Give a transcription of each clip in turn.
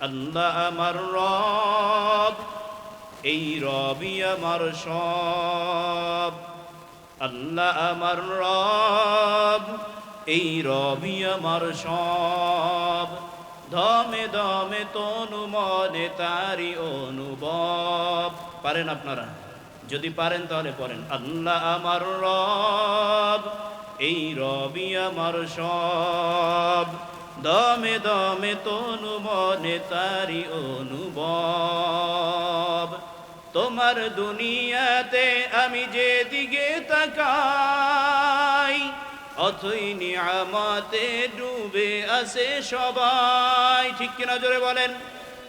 আল্লাহ আমার রব, এই রবি আমার সব। আল্লাহ আমার রব, এই রবি আমার সব। ধমে দমে তনু মনে তারি অনুভব। পারেন আপনারা? যদি পারেন তাহলে পড়েন। আল্লাহ আমার রব, এই রবি আমার সব। দমে দমে তনু মনে তারি অনুভব। তোমার দুনিয়াতে আমি যে দিকে তাকাই, অথই নিয়ামতে ডুবে আছে সবাই। ঠিক কিনা জোরে বলেন?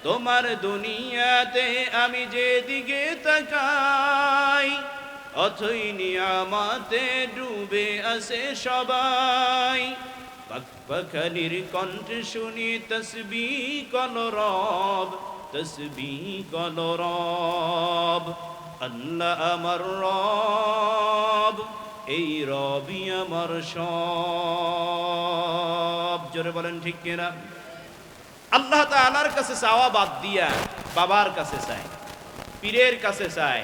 তোমার দুনিয়াতে আমি যে দিকে তাকাই, অথই নিয়ামতে ডুবে আছে সবাই। পাখালির কণ্ঠ শুনি তসবি কল রব তসবি কল রব। আল্লাহ আমার রব, এই রবি আমার সব। জোরে বলেন ঠিক কিনা? আল্লাহ তাআলার কাছে চাওয়া বাদ দিয়া বাবার কাছে চায়, পীরের কাছে চায়,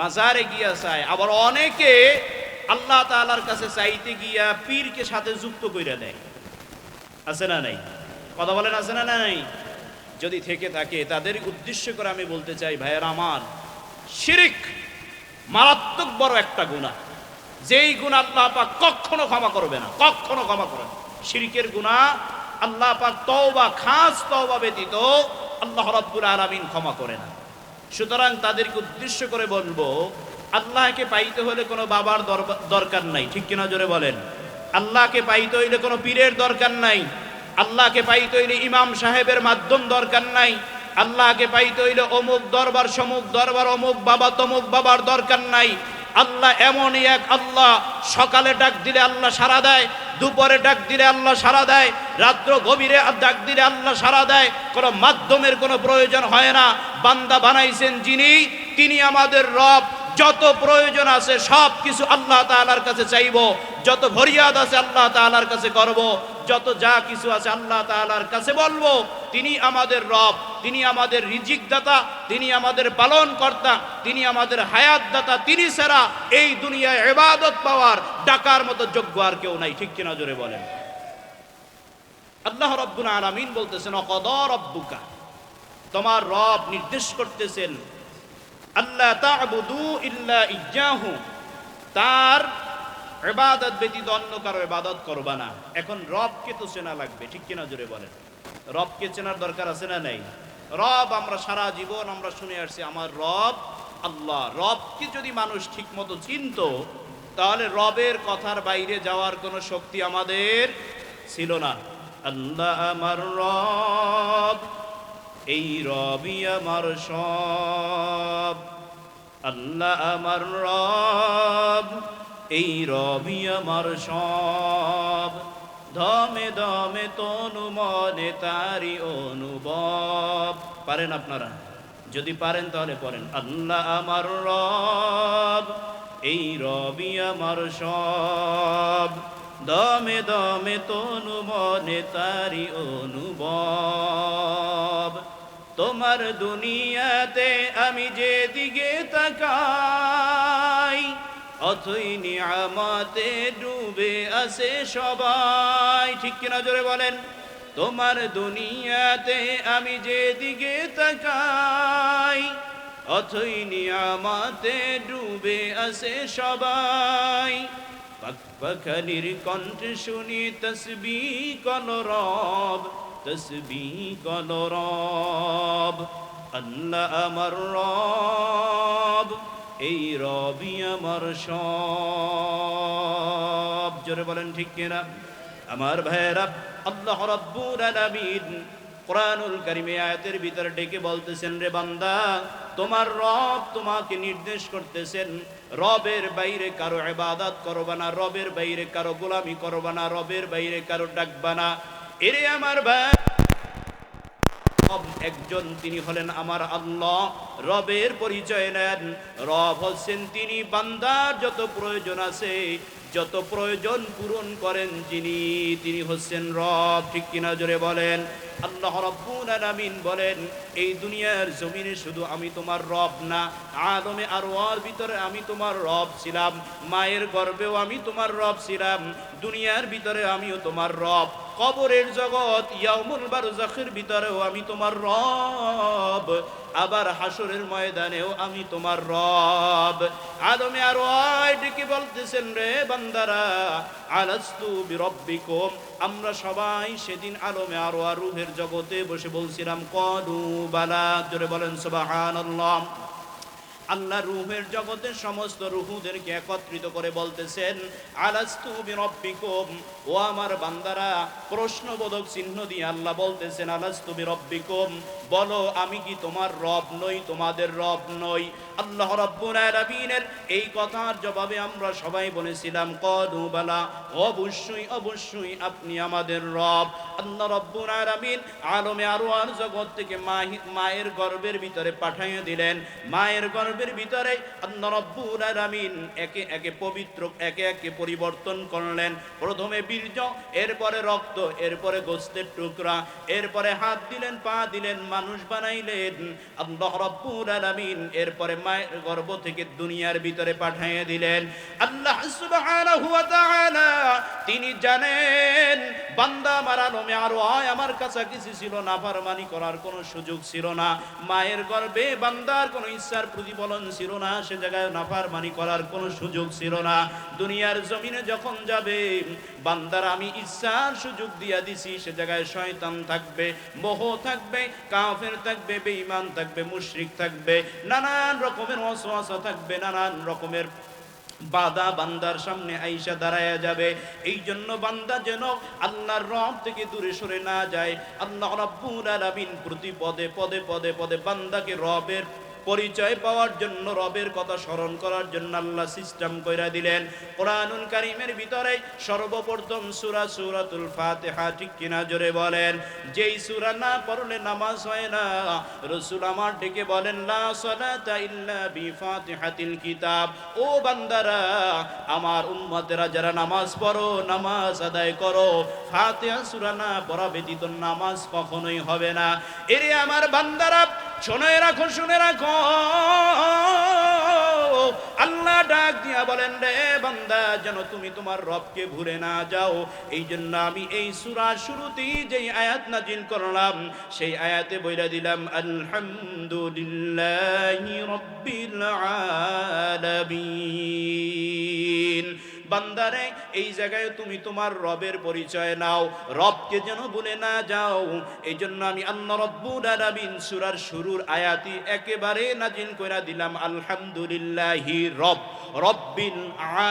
মাজারে গিয়া চায়, আবার অনেকে আল্লাহ তাআলার কাছে চাইতে গিয়া পীরকে সাথে যুক্ত কইরা দেয়। আছে না নাই? কথা বলেন, আছে না নাই? যদি থেকে থাকে, তাদের উদ্দেশ্য করে আমি বলতে চাই, ভাইয়ের আমার, শিরিক মারাত্মক বড় একটা গুণা যেই গুণ আল্লাহ পাক কখনো ক্ষমা করবে না, কখনো ক্ষমা করবে না। শিরিকের গুণা আল্লাহ পাক তওবা, খাস তওবা ব্যতীত আল্লাহ রাব্বুল আলামিন ক্ষমা করে না। সুতরাং তাদেরকে উদ্দেশ্য করে বলব, আল্লাহকে পাইতে হলে কোনো বাবার দরকার নাই। ঠিক কিনা জোরে বলেন? আল্লাহকে পাইতে হইলে কোনো পীরের দরকার নাই। আল্লাহকে পাইতে হইলে ইমাম সাহেবের মাধ্যম দরকার নাই। আল্লাহকে পাইতে হইলে অমুক দরবার, সমুক দরবার, অমুক বাবা, তমুক বাবার দরকার নাই। আল্লাহ এমনই এক আল্লাহ, সকালে ডাক দিলে আল্লাহ সারা দেয়, দুপুরে ডাক দিলে আল্লাহ সারা দেয়, রাত্র গভীরে ডাক দিলে আল্লাহ সারা দেয়, কোনো মাধ্যমের কোনো প্রয়োজন হয় না। বান্দা বানাইছেন যিনি, তিনি আমাদের রব। যত প্রয়োজন আছে সব কিছু আল্লাহ তাআলার কাছে চাইব। যত ফরিয়াদ আছে আল্লাহ তাআলার কাছে করব। যত যা কিছু আছে আল্লাহ তাআলার কাছে বলব। তিনি আমাদের রব, তিনি আমাদের রিজিক দাতা তিনি আমাদের পালন কর্তা তিনি আমাদের হায়াত দাতা তিনি ছাড়া এই দুনিয়ায় এবাদত পাওয়ার ডাকার মতো যোগ্য আর কেউ নাই। ঠিক কিনা জোরে বলেন? আল্লাহ রব্বুল আলামিন বলতেছেন অকদর রব্বুকা। তোমার রব নির্দেশ করতেছেন আল্লাহ তা'বুদু ইল্লা ইয়্যাহু। তার ইবাদত ব্যতীত অন্য কারও ইবাদত করবা না। এখন রবকে তো চেনা লাগবে, ঠিক কিনা জোরে বলেন? রবকে চেনার দরকার আছে না নাই? রব, আমরা সারা জীবন আমরা শুনে আসছি, আমার রব আল্লাহ। রবকে যদি মানুষ ঠিকমতো চিনত, তাহলে রবের কথার বাইরে যাওয়ার কোনো শক্তি আমাদের ছিল না। আল্লাহ আমার রব। এই রবি আমার সব। আল্লাহ আমার রব, এই রবি আমার সব। ধমে দমে তনু মনে তারি অনুভব। পারেন আপনারা? যদি পারেন তাহলে পড়েন। আল্লাহ আমার রব, এই রবি আমার সব। দমে দমে তনু মনে তারি অনুভব। তোমার দুনিয়াতে আমি যে দিকে তাকাই, অথই নিয়ামতে ডুবে আছে সবাই। ঠিক কিনা জোরে বলেন? তোমার দুনিয়াতে আমি যে দিকে তাকাই, অথই নিয়ামতে ডুবে আছে সবাই। পাখালির কণ্ঠ শুনি তসবি কল রব তসবি কল রব আল্লাহ আমার রব, এই রবি আমার সব। জোরে বলেন ঠিক কিনা? আমার ভাইয়েরা, আল্লাহ রব্বুল আলামিন কোরআনুল কারিমে আয়াতের ভিতরে ডেকে বলতেছেন, রে বান্দা, তোমার রব তোমাকে নির্দেশ করতেছেন, রবের বাইরে কারও ইবাদত করবা না, রবের বাইরে কারও গোলামি করবা না, রবের বাইরে কারও ডাকবা না। এরে আমার ভাই একজন তিনি হলেন আমার আল্লাহ। রবের পরিচয় নেন। রব হচ্ছেন তিনি বান্দার যত প্রয়োজন আছে, যত প্রয়োজন পূরণ করেন যিনি, তিনি হচ্ছেন রব। ঠিক কিনা জোরে বলেন? আল্লাহ রব্বুল আলামিন বলেন, এই দুনিয়ার জমিনে শুধু আমি তোমার রব না, আদমে আর ওয়ার ভিতরে আমি তোমার রব ছিলাম, মায়ের গর্ভেও আমি তোমার রব ছিলাম, দুনিয়ার ভিতরে আমিও তোমার রব। কবরের জগৎ ইয়ামুল বারজাখের ভিতরেও আমি তোমার রব। আবার হাসরের ময়দানেও আমি তোমার রব। আদমে আর ডেকে বলতেছেন, রে বান্দারা, আলাস্তু বিরব্বিকুম। আমরা সবাই সেদিন আলমে আরও রুহের জগতে বসে বলছিলাম, কদু বালা। জোরে বলেন, সুবহানাল্লাহ। আল্লাহ রুহের জগতের সমস্ত রুহুদেরকে একত্রিত করে বলতেছেন, আলাস্তু বিরব্বিকুম। ও আমার বান্দারা, প্রশ্নবোধক চিহ্ন দিয়ে আল্লাহ বলতেছেন, আলাস্তু বিরব্বিকুম। বলো, আমি কি তোমার রব নই, তোমাদের রব নই? আল্লাহ আলামিনের এই কথার জবাবে আমরা সবাই বলেছিলাম, কদু বালা, অবশ্যই অবশ্যই আপনি আমাদের রব। আল্লাহ রব্বুল আলমে আরওয়ার জগৎ থেকে মায়ের গর্ভের ভিতরে পাঠাইয়া দিলেন। মায়ের গর্ভের ভিতরে আল্লাহ রব্বুল আলামিন একে একে পবিত্র, একে একে পরিবর্তন করলেন। প্রথমে বীর্য, এরপরে রক্ত, এরপরে গোস্তের টুকরা, এরপরে হাত দিলেন, পা দিলেন মানুষ বানাইলেন। আল্লাহ রব্বুল আলামিন এরপরে মায়ের গর্ভ থেকে দুনিয়ার ভিতরে পাঠাইয়া দিলেন। আল্লাহ সুবহানাহু ওয়া তাআলা তিনি জানেন, বান্দা আমার আলমে আরও আয় আমার কাছাকাছি ছিল না, ফারমানি করার কোনো সুযোগ ছিল না। মায়ের গর্ভে বান্দার কোনো ইচ্ছার প্রতিফলন ছিল না, সে জায়গায় নাফারমানি করার কোনো সুযোগ ছিল না। দুনিয়ার জমিনে যখন যাবে বান্দার আমি ইচ্ছার সুযোগ দিয়া দিছি, সে জায়গায় শয়তান থাকবে, মোহ থাকবে, কাফের থাকবে, বেঈমান থাকবে, মুশরিক থাকবে, নানান রকমের অসওয়াসা থাকবে, নানান রকমের বাদা বান্দার সামনে আইসা দাঁড়ায়া যাবে। এই জন্য বান্দা যেন আল্লাহর রব থেকে দূরে সরে না যায়। আল্লাহ রাব্বুল আলামিন প্রতি পদে পদে পদে পদে বান্দাকে রবের পরিচয় পাওয়ার জন্য, রবের কথা স্মরণ করার জন্য আল্লাহ সিস্টেম কইরা দিলেন। কোরআনুল কারিমের ভিতরে সর্বপ্রথম সুরা সূরাতুল ফাতিহা, ঠিক কিনা জোরে বলেন? যেই সূরা না পড়লে নামাজ হয় না। রাসূল আমার ডেকে বলেন, লা সালাতা ইল্লা বিফাতিহাতিল কিতাব। ও বান্দারা, আমার উম্মতেরা যারা নামাজ পড়ো, নামাজ আদায় করো। ফাতিহা সূরা না পড়া ব্যতীত নামাজ কখনোই হবে না। এরে আমার বান্দারা শুনে রাখো শুনে রাখো। আল্লাহ ডাক দিয়া বলেন, রে বান্দা, যেন তুমি তোমার রবকে ভুলে না যাও। এই জন্য আমি এই সূরার শুরুতেই যেই আয়াত নাজিল করলাম, সেই আয়াতে বইলা দিলাম, আলহামদুলিল্লাহি রাব্বিল আলামিন। বান্দারে, এই জায়গায় তুমি তোমার রবের পরিচয় নাও। রবকে যেন ভুলে না যাও। এই জন্য আমি আল্লাহ শুরুর আয়াতি একেবারে নাজিল কইরা দিলাম, আলহামদুলিল্লাহি রব, রব্বিল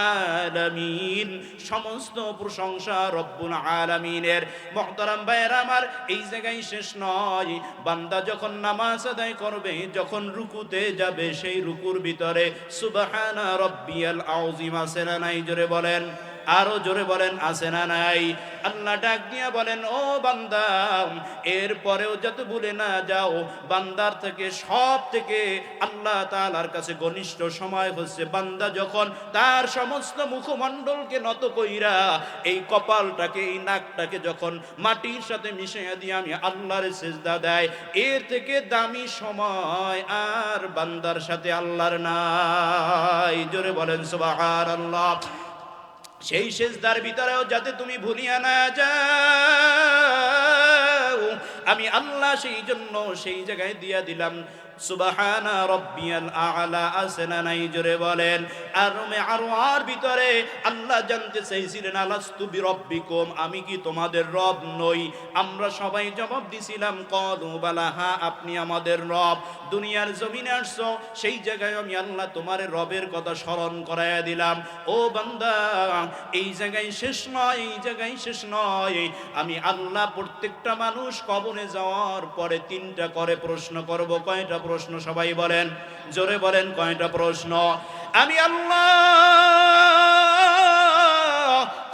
আলামিন। সমস্ত প্রশংসা রব্বুল আলামিনের। মহতারাম ভাইয়ের আমার, এই জায়গায় শেষ নয়। বান্দা যখন নামাজ আদায় করবে, যখন রুকুতে যাবে, সেই রুকুর ভিতরে সুবহানা রব্বিয়াল আউজিম আছে নাই? জোরে বলেন, আরও জোরে বলেন, আছে না নাই? আল্লাহ ডাক দিয়া বলেন, ও বান্দা, এরপরেও যত ভুলে না যাও, বান্দার থেকে সব থেকে আল্লাহ তাআলার কাছে ঘনিষ্ঠ সময় হচ্ছে বান্দা যখন তার সমস্ত মুখমণ্ডলকে নত কইরা এই কপালটাকে, এই নাকটাকে যখন মাটির সাথে মিশিয়ে দিয়ে আমি আল্লাহর সেজদা দেয়, এর থেকে দামি সময় আর বান্দার সাথে আল্লাহর নাই। জোরে বলেন, সুবহানাল্লাহ। সেই সেজদার ভিতরেও যাতে তুমি ভুলিয়া না যাও। আমি আল্লাহ সেই জন্য সেই জায়গায় দিয়া দিলাম। সুবাহানা রব্বিয়াল আলা আসেনা নাই? জোরে বলেন। আর আরও আর ভিতরে আল্লাহ জানতে চাইছিলেন, আলাস্তু বিরব্বিকুম, আমি কি তোমাদের রব নই? আমরা সবাই জবাব দিছিলাম, কলু বালা, হা, আপনি আমাদের রব। দুনিয়ার জমিনে আসছো, সেই জায়গায় আমি আল্লাহ তোমার রবের কথা স্মরণ করাইয়া দিলাম। ও বান্দা, এই জায়গায় শেষ নয়, এই জায়গায় শেষ নয়। আমি আল্লাহ প্রত্যেকটা মানুষ কবরে যাওয়ার পরে তিনটা করে প্রশ্ন করব, কয়টা প্রশ্ন সবাই বলেন? জোরে বলেন কয়টা প্রশ্ন? আমি আল্লাহ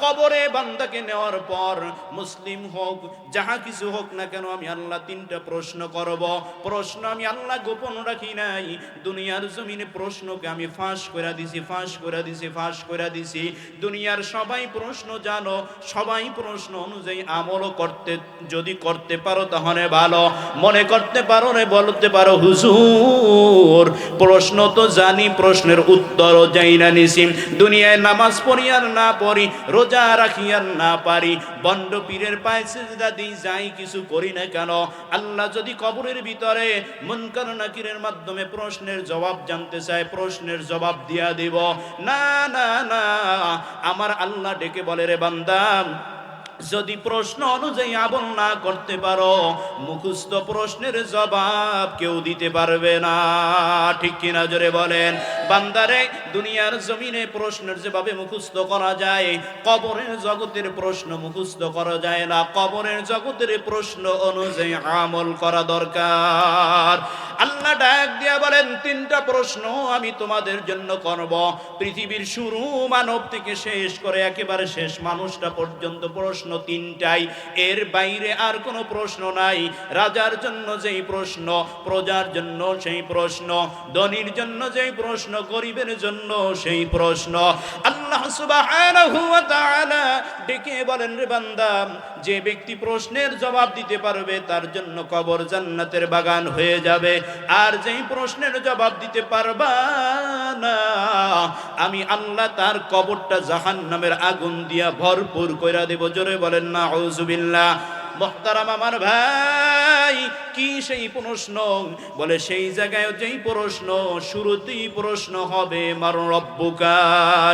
কবরে বান্দাকে নেওয়ার পর মুসলিম হোক, যাহা কিছু হোক না কেন আমি আল্লাহ তিনটা প্রশ্ন করব। প্রশ্ন আমি আল্লাহ গোপন রাখি নাই। দুনিয়ার জমিনে প্রশ্নকে আমি ফাঁস করে দিছি, ফাঁস করে দিছি, ফাঁস করে দিছি। দুনিয়ার সবাই প্রশ্ন জানো, সবাই প্রশ্ন অনুযায়ী আমলও করতে, যদি করতে পারো তাহলে ভালো। মনে করতে পারো রে, বলতে পারো, হুজুর, প্রশ্ন তো জানি, প্রশ্নের উত্তরও যাই না নিছি। দুনিয়ায় নামাজ পড়ি আর না পড়ি, রোজা রাখি রাখিয়ার না পারি। বন্ড পীরের পায়ে সেজদা দিই, যাই কিছু করি না কেন? আল্লাহ যদি কবরের ভিতরে মুনকার নাকিরের মাধ্যমে প্রশ্নের জবাব জানতে চায়, প্রশ্নের জবাব দিয়া দিব। না না না, আমার আল্লাহ ডেকে বলে, রে বান্দা যদি প্রশ্ন অনুযায়ী আমল না করতে পারো, মুখস্থ প্রশ্নের জবাব কেউ দিতে পারবে না। ঠিক কিনা জোরে বলেন? বান্দারে, দুনিয়ার জমিনে প্রশ্নের যেভাবে মুখস্থ করা যায়, কবরের জগতের প্রশ্ন মুখস্থ করা যায় না। কবরের জগতের প্রশ্ন অনুযায়ী আমল করা দরকার। আল্লাহ ডাক দিয়া বলেন, তিনটা প্রশ্ন আমি তোমাদের জন্য করব। পৃথিবীর শুরু মানব থেকে শেষ করে একেবারে শেষ মানুষটা পর্যন্ত প্রশ্ন তিনটাই। এর বাইরে আর কোনো প্রশ্ন নাই। রাজার জন্য যেই প্রশ্ন, প্রজার জন্য সেই প্রশ্ন, ধনির জন্য যেই প্রশ্ন, গরিবের জন্য সেই প্রশ্ন। আল্লাহ সুবহানাহু ওয়া তাআলা ডেকে বলেন, রে বান্দা, যে ব্যক্তি প্রশ্নের জবাব দিতে পারবে, তার জন্য কবর জান্নাতের বাগান হয়ে যাবে। আর যেই প্রশ্নের জবাব দিতে পারবা না, আমি আল্লাহ তার কবরটা জাহান নামের আগুন দিয়া ভরপুর কইরা দেব। জোরে বলেন না আউযুবিল্লাহ মোহতারাম আমার ভাই, কি সেই প্রশ্ন? বলে, সেই জায়গায় যেই প্রশ্ন, শুরুতেই প্রশ্ন হবে, মার রব্বুকা।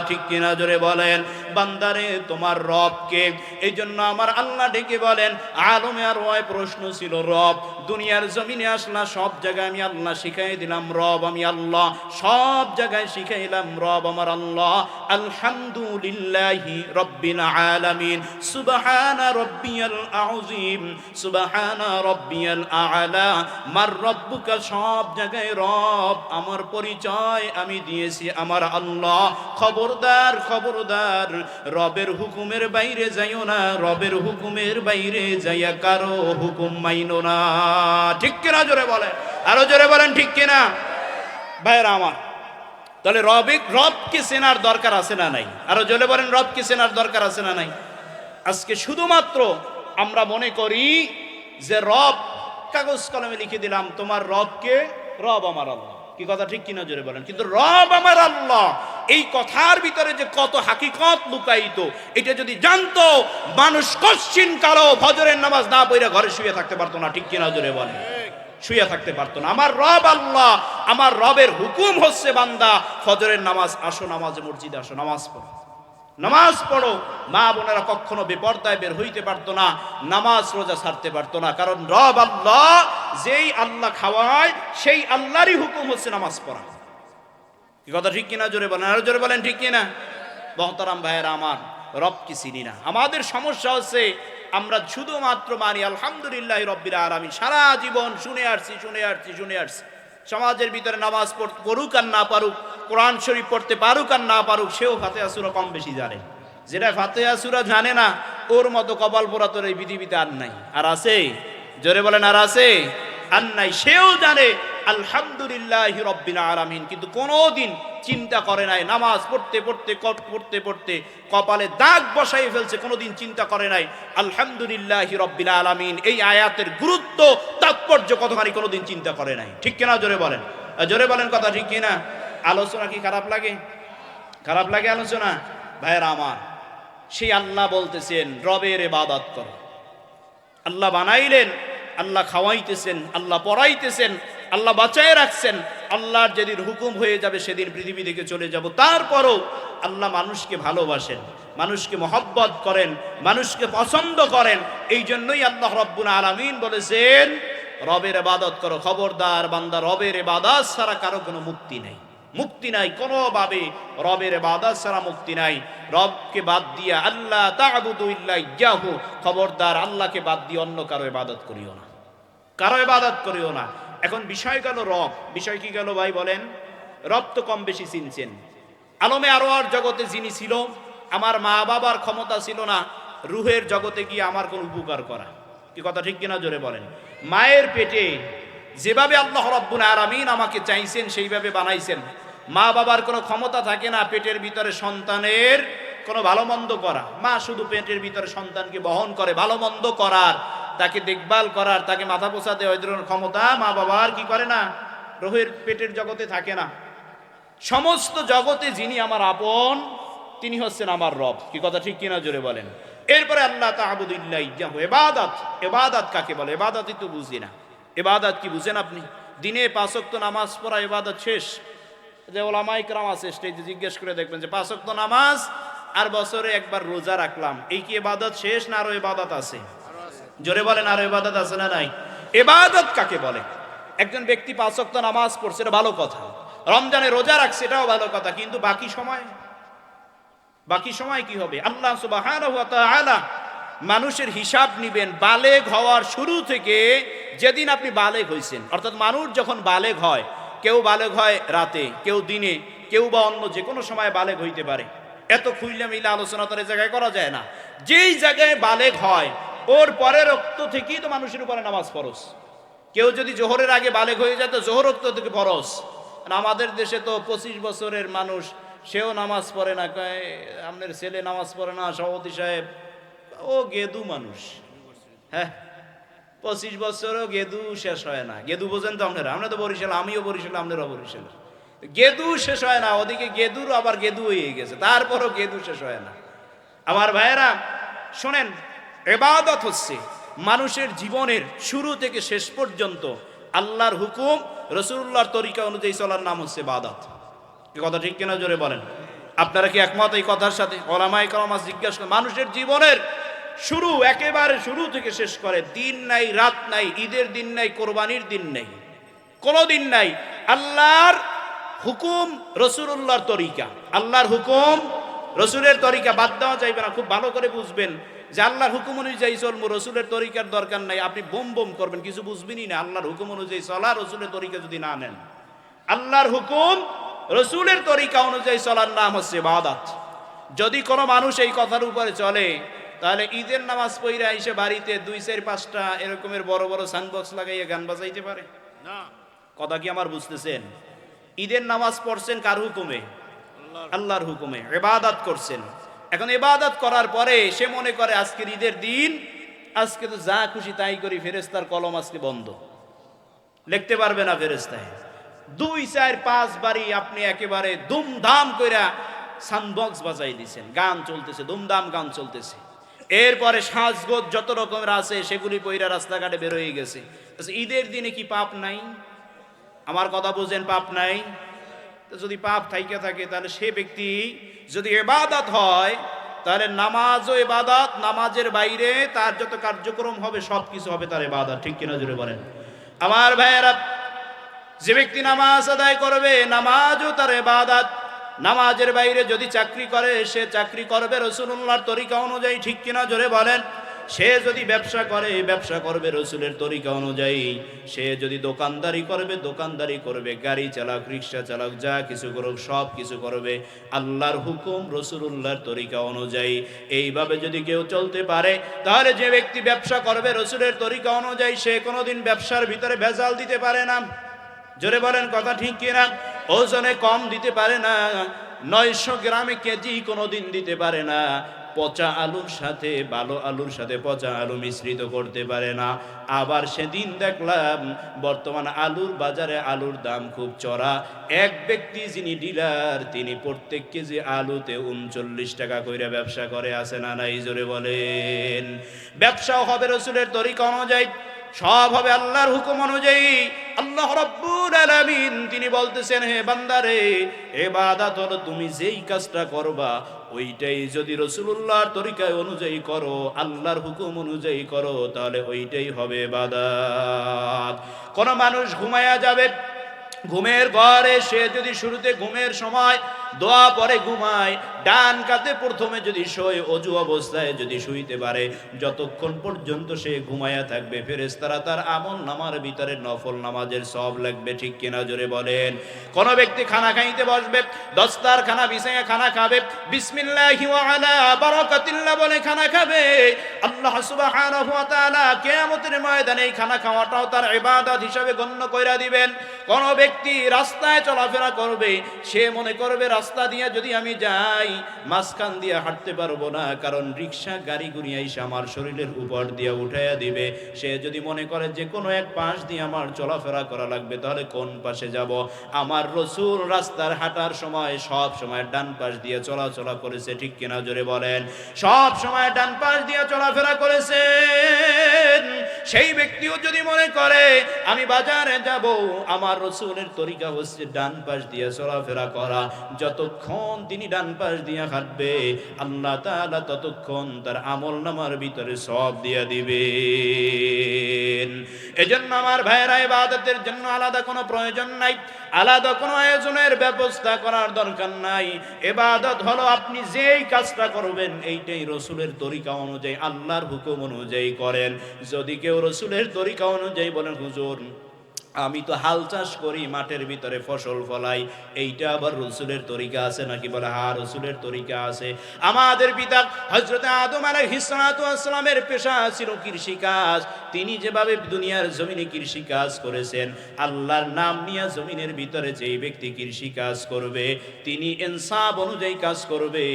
ঠিক কিনা? জোরে বলেন, বান্দারে, তোমার রবকে। এই জন্য আমার আল্লাহ ডেকে বলেন, আলমে আর ওয় প্রশ্ন ছিল রব। দুনিয়ার জমিনে আসলা, সব জায়গায় আমি আল্লাহ শিখাই দিলাম, রব আমি আল্লাহ। সব জায়গায় শিখাইলাম রব আমার আল্লাহ। আলহামদুলিল্লাহি রব্বিল আলামিন। সুবহানা রব্বিয়াল আযীম। সুবহানা রব্বিয়াল আলা। মার রব্বুকা, সব জায়গায় রব আমার পরিচয় আমি দিয়েছি আমার আল্লাহ। খবরদার খবরদার। রবের হুকুমের বাইরে যাইও না, রবের হুকুমের বাইরে যাইয়া কারও হুকুম মাইনো না। ঠিক কিনা জোরে বলে আরও জোরে বলেন, ঠিক কিনা? ভাইরা আমার, তাহলে রবিক রবকে চেনার দরকার আছে না নাই? আরও জোরে বলেন, রব কি চেনার দরকার আছে না নাই? আজকে শুধুমাত্র আমরা মনে করি যে রব, কাগজ কলমে লিখে দিলাম, তোমার রবকে রব আমার আল্লাহ। কি কথা ঠিক কিনা জোরে বলেন? কিন্তু রব আমার আল্লাহ, এই কথার ভিতরে যে কত হাকিকত লুকায়িত, এটা যদি জানতো, মানুষ কশ্চিন কালো ফজরের নামাজ না পড়ে ঘরে শুয়ে থাকতে পারতো না, ঠিক কিনা জোরে বলেন? শুয়ে থাকতে পারতো না। আমার রব আল্লাহ, আমার রবের হুকুম হচ্ছে বান্দা, ফজরের নামাজ আসো, নামাজে মসজিদে আসো, নামাজ পড়ো। নামাজ পড়ো। মা বোনেরা কখনো বেপর্দায় বের হইতে পারতো না, নামাজ রোজা ছাড়তে পারতো না, কারণ রব আল্লাহ যেই আল্লাহ খাওয়ায়, সেই আল্লাহরই হুকুম হচ্ছে নামাজ পড়া। কি কথা ঠিক কিনা? জোরে বলেন। আরও জোরে বলেন, ঠিক কিনা? বহতারাম ভাইয়েরা, আমার রবকে চিনি না? আমাদের সমস্যা হচ্ছে, আমরা শুধুমাত্র মানি, আলহামদুলিল্লাহ রব্বির আরামি সারা জীবন শুনে আসছি শুনে আসছি শুনে আসছি। সমাজের ভিতরে নামাজ পড়- পড়ুক আর না পারুক, কোরআন শরীফ পড়তে পারুক আর না পারুক, সেও ফাতে আসুরা কম বেশি জানে। যেটা ফাতে আসুরা জানে না, ওর মতো কপাল পোড়া তোর এই পৃথিবীতে আর নাই। আর আছে জোরে বলেন, আর আছে? আর নাই, সেও জানে, আলহামদুলিল্লাহ রব্বিল আলামিন। কিন্তু কোনোদিন চিন্তা করে নাই, নামাজ পড়তে পড়তে পড়তে পড়তে, কপালে দাগ বসাই ফেলছে, কোনোদিন চিন্তা করে নাই, আলহামদুলিল্লাহ রব্বিল আলামিন। এই আয়াতের গুরুত্ব, তাৎপর্য কতখানি কোনোদিন চিন্তা করে নাই। ঠিক কিনা জোরে বলেন? জোরে বলেন কথা ঠিক কিনা? আলোচনা কি খারাপ লাগে? খারাপ লাগে আলোচনা? ভাইয়েরা আমার, সেই আল্লাহ বলতেছেন, রবের এবাদত করো। আল্লাহ বানাইলেন, আল্লাহ খাওয়াইতেছেন, আল্লাহ পড়াইতেছেন, আল্লাহ বাঁচায় রাখছেন, আল্লাহর যেদিন হুকুম হয়ে যাবে সেদিন পৃথিবী থেকে চলে যাব। তারপরও আল্লাহ মানুষকে ভালোবাসেন, মানুষকে মহব্বত করেন, মানুষকে পছন্দ করেন। এই জন্যই আল্লাহ রব্বুল আলামিন বলেছেন, রবের এবাদত করো, খবরদার বান্দা, রবের এবাদত ছাড়া কারও কোনো মুক্তি নেই। মুক্তি নাই কোনোভাবে। রবের বাদাত ছাড়া মুক্তি নাই। রবকে বাদ দিয়া আল্লাহ ইয়াহু। খবরদার আল্লাহকে বাদ দিয়ে অন্য কারও ইবাদত করিও না। কারও ইবাদত করিও না। এখন বিষয় গেল রব। বিষয় কি গেল ভাই বলেন? রব তো কম বেশি চিনছেন। আলমে আরও আর জগতে যিনি ছিল, আমার মা বাবার ক্ষমতা ছিল না, রুহের জগতে গিয়ে আমার কোনো উপকার করা। কি কথা ঠিক কিনা জোরে বলেন? মায়ের পেটে যেভাবে আল্লাহ রব্বুল আলামিন আমাকে চাইছেন, সেইভাবে বানাইছেন। মা বাবার কোনো ক্ষমতা থাকে না পেটের ভিতরে সন্তানের কোনো ভালো মন্দ করা। মা শুধু পেটের ভিতরে সন্তানকে বহন করে, ভালো মন্দ করার, তাকে দেখভাল করার, তাকে মাথা দেওয়া এই ধরনের ক্ষমতা মা বাবার কি করে না? রোহের পেটের জগতে থাকে না। সমস্ত জগতে যিনি আমার আপন, তিনি হচ্ছেন আমার রব। কি কথা ঠিক কিনা জোরে বলেন? এরপরে আল্লাহ তাহাবুদুল্লাহ ইয়াহু, এবাদাত। এবাদাত কাকে বলে? এবাদাতই তো বুঝি না। এবাদাত কি বুঝেন আপনি? দিনে পাঁচক্ত নামাজ পড়া এবাদত শেষ। যে ওলামাই ক্রাম আছে স্টেজে জিজ্ঞেস করে দেখবেন যে পাঁচক্ত নামাজ আর বছরে একবার রোজা রাখলাম। এই কি এবাদত শেষ না আরও এবাদত আছে? জোরে বলেন, আরও এবাদত আছে না নাই? এবাদত কাকে বলে? একজন ব্যক্তি পাঁচ ওয়াক্ত নামাজ পড়ছে, এটা ভালো কথা। রমজানে রোজা রাখছে, এটাও ভালো কথা, কিন্তু বাকি সময়? বাকি সময় কি হবে? আল্লাহ তাআলা মানুষের হিসাব নিবেন, বালেগ হওয়ার শুরু থেকে যেদিন আপনি বালেগ হয়েছেন অর্থাৎ মানুষ যখন বালেগ হয়, কেউ বালেগ হয় রাতে, কেউ দিনে, কেউ বা অন্য যে কোনো সময় বালেগ হইতে পারে। এত খুইলে মিলে আলোচনা তো জায়গায় করা যায় না। যেই জায়গায় বালেগ হয়, ওর পরের রক্ত থেকেই তো মানুষের উপরে নামাজ ফরজ। কেউ যদি জোহরের আগে বালেগ হয়ে যায়, তো জোহর রক্ত থেকে আর আমাদের দেশে তো পঁচিশ বছরের মানুষ, সেও নামাজ পড়ে না আপনার ছেলে নামাজ পড়ে না, সভাপতি সাহেব। ও গেদু মানুষ। হ্যাঁ পঁচিশ বছরও গেদু শেষ হয় না। গেদু বোঝেন তো আপনারা? আমরা তো বরিশাল, আমিও বরিশাল, আপনারাও বরিশাল। গেদু শেষ হয় না, ওদিকে গেদুর আবার গেদু হয়ে গেছে, তারপরও গেদু শেষ হয় না। আমার ভাইয়েরা, শোনেন এবাদত হচ্ছে মানুষের জীবনের শুরু থেকে শেষ পর্যন্ত আল্লাহর হুকুম, রসুল্লাহর তরিকা অনুযায়ী চলার নাম হচ্ছে বাদাত কথা ঠিক কিনা জোরে বলেন? আপনারা কি একমত এই কথার সাথে? ওলামাই কলামাস জিজ্ঞাসা মানুষের জীবনের শুরু, একেবারে শুরু থেকে শেষ করে। দিন নাই, রাত নাই, ঈদের দিন নাই, কোরবানির দিন নাই। কোনো দিন নাই। আল্লাহর হুকুম রসুল্লাহর তরিকা। আল্লাহর হুকুম রসুলের তরিকা বাদ দেওয়া যাইবে না। খুব ভালো করে বুঝবেন যে আল্লাহর হুকুম অনুযায়ী চলবো, রসুলের তরিকার দরকার নাই। আপনি বোম বোম করবেন, কিছু বুঝবেনই না। আল্লাহর হুকুম অনুযায়ী চলা, রসুলের তরিকা যদি না নেন। আল্লাহর হুকুম রসুলের তরিকা অনুযায়ী চলার নাম হচ্ছে বাদাত যদি কোনো মানুষ এই কথার উপরে চলে তাহলে ঈদের নামাজ পইরা এসে বাড়িতে দুই চার পাঁচটা এরকমের বড় বড় সাউন্ড লাগাইয়া গান বাজাইতে পারে? না। কথা কি আমার বুঝতেছেন? ঈদের নামাজ পড়ছেন কার হুকুমে? আল্লাহর। হুকুমে। এবাদাত করছেন। এখন এবাদাত করার পরে সে মনে করে আজকের ঈদের দিন আজকে তো যা খুশি তাই করি ফেরেস্তার কলম আজকে বন্ধ। লিখতে পারবে না ফেরেস্তায় দুই চার পাঁচ বাড়ি আপনি একেবারে দুমধাম কইরা সানবক্স বাজাই দিছেন। গান চলতেছে দুমদাম গান চলতেছে। এরপরে সাজগোজ যত রকমের আছে সেগুলি পইরা রাস্তাঘাটে বের হয়ে গেছে। আচ্ছা, ঈদের দিনে কি পাপ নাই? আমার কথা বুঝেন পাপ নাই? যদি পাপ থাইকে থাকে তাহলে সে ব্যক্তি যদি এবাদাত হয় তাহলে নামাজও এবাদাত নামাজের বাইরে তার যত কার্যক্রম হবে সব কিছু হবে তার এবাদাত। ঠিক কিনা জুড়ে বলেন? আমার ভাইয়েরা যে ব্যক্তি নামাজ আদায় করবে নামাজও তার এবাদাত নামাজের বাইরে যদি চাকরি করে, সে চাকরি করবে রসুল্লাহর তরিকা অনুযায়ী, ঠিক কিনা জোরে বলেন? সে যদি ব্যবসা করে, ব্যবসা করবে রসুলের তরিকা অনুযায়ী। সে যদি দোকানদারি করবে দোকানদারি করবে, গাড়ি চালাক, রিক্সা চালাক, যা কিছু করুক, সব কিছু করবে। আল্লাহর হুকুম রসুল্লাহর তরিকা অনুযায়ী। এইভাবে যদি কেউ চলতে পারে, তাহলে যে ব্যক্তি ব্যবসা করবে রসুলের তরিকা অনুযায়ী, সে কোনোদিন ব্যবসার ভিতরে ভেজাল দিতে পারে না। জোরে বলেন কথা ঠিক কিনা? ওজনে কম দিতে পারে না, নয়শো গ্রামে কেজি কোনো দিন দিতে পারে না। পচা আলুর সাথে, ভালো আলুর সাথে পচা আলু মিশ্রিত করতে পারে না। আবার সেদিন দেখলাম, বর্তমান আলুর বাজারে আলুর দাম খুব চড়া। এক ব্যক্তি যিনি ডিলার, তিনি প্রত্যেক কেজি আলুতে উনচল্লিশ টাকা কইরা ব্যবসা করে আসে না নাই? জোরে বলেন। ব্যবসাও হবে রসুলের তরিকা অনুযায়ী। সব হবে আল্লাহর হুকুম অনুযায়ী। আল্লাহ রব্বুল আলামিন, তিনি বলতেছেন, হে বান্দারে এবাদত তুমি যেই কাজটা করবা, ওইটাই যদি রসুল্লাহর তরিকায় অনুযায়ী করো, আল্লাহর হুকুম অনুযায়ী করো, তাহলে ওইটাই হবে বাদাত কোন মানুষ ঘুমায়া যাবে, ঘুমের ঘরে সে যদি শুরুতে ঘুমের সময় দোয়া পরে ঘুমায়, ডান কাতে প্রথমে যদি শোয়, অজু অবস্থায় যদি শুইতে পারে, যতক্ষণ পর্যন্ত সে ঘুমায়া থাকবে ফেরেস্তারা তার আমল নামার ভিতরে নফল নামাজের সব লাগবে, ঠিক কিনা জোরে বলেন। কোন ব্যক্তি খানা খাইতে বসবে দস্তার খানা বিছাইয়া খানা খাবে, বিসমিল্লাহি ওয়া বলে খানা খাবে, আল্লাহ সুবহানাহু ময়দানে খানা খাওয়াটাও তার ইবাদত হিসাবে গণ্য কইরা দিবেন। কোন ব্যক্তি রাস্তায় চলাফেরা করবে, সে মনে করবে রাস্তা দিয়ে যদি আমি যাই, মাঝখান দিয়ে হাঁটতে পারব না, কারণ রিক্সা গাড়ি গুড়ি এসে আমার শরীরের উপর দিয়ে উঠাইয়া দিবে। সে যদি মনে করে যে কোনো এক পাশ দিয়ে আমার চলাফেরা করা লাগবে, তাহলে কোন পাশে যাব? আমার রসুল রাস্তার হাঁটার সময় সব সময় ডান পাশ দিয়ে চলাচলা করেছে, ঠিক কিনা জোরে বলেন? সব সময় ডান পাশ দিয়ে চলাফেরা করেছেন। সেই ব্যক্তিও যদি মনে করে, আমি বাজারে যাব, আমার রসুলের তরিকা হচ্ছে ডান পাশ দিয়ে চলাফেরা করা। যতক্ষণ তিনি ডান পাশ দিয়ে হাঁটবে, আল্লাহ তাআলা ততক্ষণ তার আমল নামার ভিতরে সব দিয়ে দিবেন। এজন্য আমার ভাইয়েরা, ইবাদতের জন্য আলাদা কোনো প্রয়োজন নাই, আলাদা কোনো আয়োজনের ব্যবস্থা করার দরকার নাই। এবাদত হলো আপনি যেই কাজটা করবেন, এইটাই রসুলের তরিকা অনুযায়ী, আল্লাহর হুকুম অনুযায়ী করেন। যদি কেউ রসুলের তরিকা অনুযায়ী বলেন, হুজুর আমি তো হাল চাষ করি, মাঠের ভিতরে ফসল ফলাই। এইটা আবার রসুলের তরিকা আছে নাকি বলে, হা, রসুলের তরিকা আছে। আমাদের পিতা হজরত আদম আলাইহিসসালামের পেশা ছিল কৃষিকাজ তিনি যেভাবে দুনিয়ার জমিনে কৃষিকাজ করেছেন, আল্লাহর নাম নিয়ে জমিনের ভিতরে যেই ব্যক্তি কৃষিকাজ করবে, তিনি ইনসাফ অনুযায়ী কাজ করবে।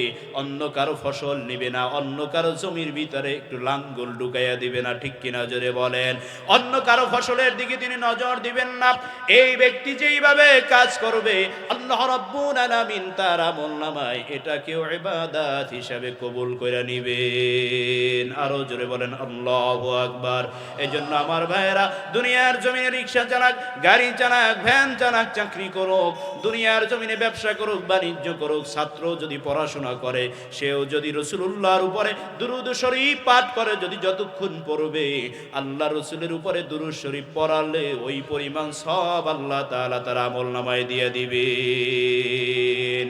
অন্য কারও ফসল নিবে না, অন্য কারও জমির ভিতরে একটু লাঙ্গল ঢুকাইয়া দিবে না, ঠিক কিনা জোরে বলেন। অন্য কারও ফসলের দিকে তিনি নজর দিবেন না। এই ব্যক্তি যেইভাবে কাজ করবে, আল্লাহ রাব্বুল আলামিন তার আমল নামায় এটাকেও ইবাদত হিসাবে কবুল করে নিবেন। আরও জোরে বলেন, আল্লাহু আকবার। এজন্য আমার ভাইয়েরা, দুনিয়ার জমিনে রিক্সা চালাক, গাড়ি চালাক, ভ্যান চালাক, চাকরি করুক, দুনিয়ার জমিনে ব্যবসা করুক, বাণিজ্য করুক, ছাত্র যদি পড়াশোনা করে, সেও যদি রসুল্লাহর উপরে দুরুদ শরীফ পাঠ করে, যদি যতক্ষণ পড়বে, আল্লাহ রসুলের উপরে দুরুদ শরীফ পড়ালে ওই পরিমাণ সব আল্লাহ তালা তার আমল নামায় দিয়ে দিবেন।